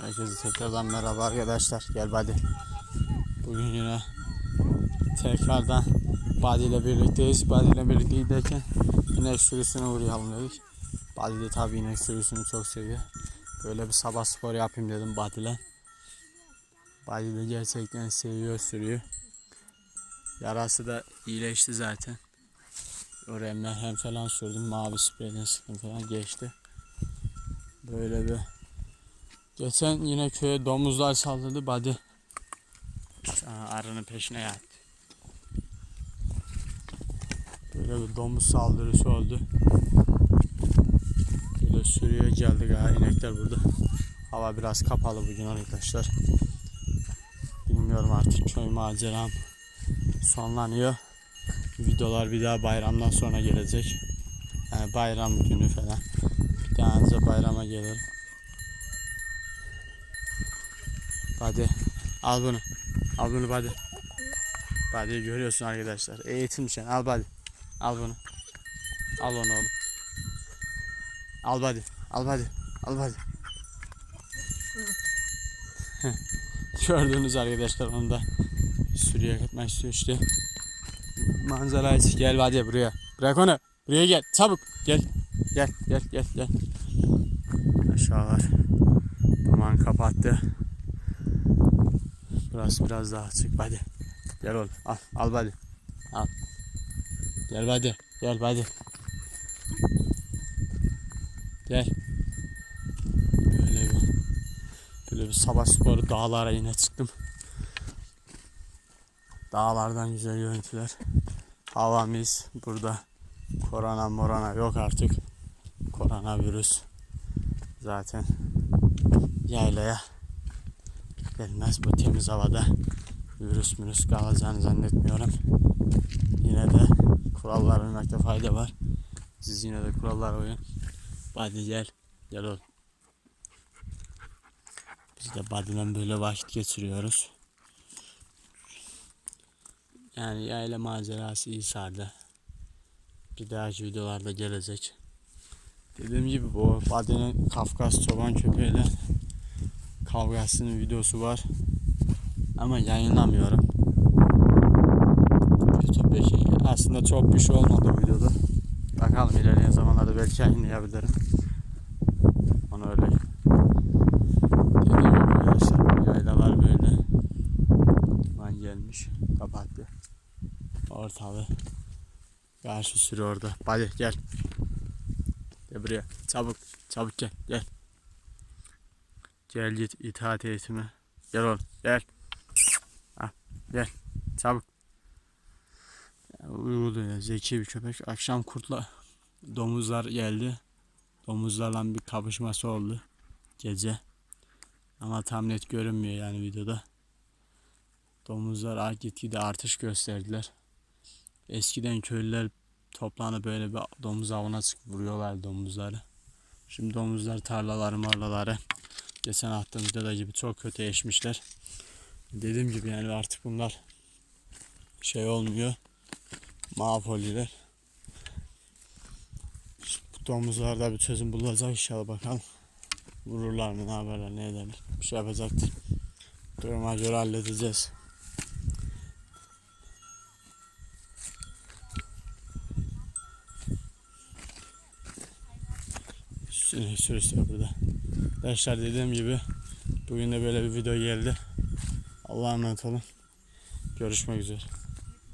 Herkese tekrardan merhaba arkadaşlar. Gel hadi. Bugün yine tekrardan Badi ile birlikteyiz. Badi ile birlikte giderken inek sürüsüne uğrayalım dedik. Badi de tabii inek sürüsünü çok seviyor. Böyle bir sabah spor yapayım dedim Badi ile. Badi de gerçekten seviyor sürüyü. Yarası da iyileşti zaten. O remler hem falan sürdüm. Mavi spreyden sıktım falan geçti. Böyle bir Geçen yine köye domuzlar saldırdı. Badi arının peşine yattı. Böyle bir domuz saldırısı oldu. Böyle sürüye geldik ha inekler burada. Hava biraz kapalı bugün arkadaşlar. Bilmiyorum artık köy maceram sonlanıyor. Videolar bir daha bayramdan sonra gelecek. Yani bayram günü falan. Bir daha önce bayrama gelirim. Hadi al bunu. Al bunu hadi. Hadi görüyorsun arkadaşlar. Eğitim için al hadi. Al bunu. Al onu oğlum. Al hadi. Al hadi. Al hadi. Gördüğünüz arkadaşlar onu da sürüye katmak istiyor işte. Manzara için gel hadi buraya. Bırak onu. Buraya gel. Çabuk. Gel. Gel gel gel gel. Aşağılar. Duman kapattı. Burası biraz daha açık. Hadi. Gel oğlum. Al. Al hadi. Al. Gel hadi. Gel hadi. Gel. Böyle bir böyle bir sabah sporu dağlara yine çıktım. Dağlardan güzel görüntüler. Hava mis. Burada korona morona yok artık. Koronavirüs zaten yaylaya gelmez bu temiz havada virüs virüs kalacağını zannetmiyorum. Yine de kurallar uymakta fayda var. Siz yine de kurallara uyun. Hadi gel. Gel oğlum. Biz de Badi'den böyle vakit geçiriyoruz. Yani yayla macerası iyi sardı. Bir dahaki videolarda gelecek. Dediğim gibi bu Badi'nin Kafkas çoban köpeğiyle kavgasının videosu var. Ama yayınlamıyorum. YouTube şey. Aslında çok bir şey olmadı videoda. Bakalım ilerleyen zamanlarda belki yayınlayabilirim. Onu öyle. Dediğim arkadaşlar yaylalar böyle. Duman gelmiş. Kapattı. Ortalığı. Karşı sürü orada. Hadi gel. Gel buraya. Çabuk. Çabuk gel. Gel. Gel git itaat eğitimi. Gel oğlum gel. Al, gel çabuk. Ya, uyguluyor zeki bir köpek. Akşam kurtla domuzlar geldi. Domuzlarla bir kapışması oldu gece. Ama tam net görünmüyor yani videoda. Domuzlar gitgide artış gösterdiler. Eskiden köylüler toplanıp böyle bir domuz avına çıkıp vuruyorlar domuzları. Şimdi domuzlar tarlaları marlaları geçen attığımızda da gibi çok kötü eşmişler. Dediğim gibi yani artık bunlar şey olmuyor. Mahvoluyorlar. Bu domuzlarda bir çözüm bulacak inşallah bakalım. Vururlar mı ne yaparlar ne ederler. Bir şey yapacaktır. Duruma göre halledeceğiz. Sürü sürüsü burada. Arkadaşlar dediğim gibi bugün de böyle bir video geldi. Allah'a emanet olun. Görüşmek üzere.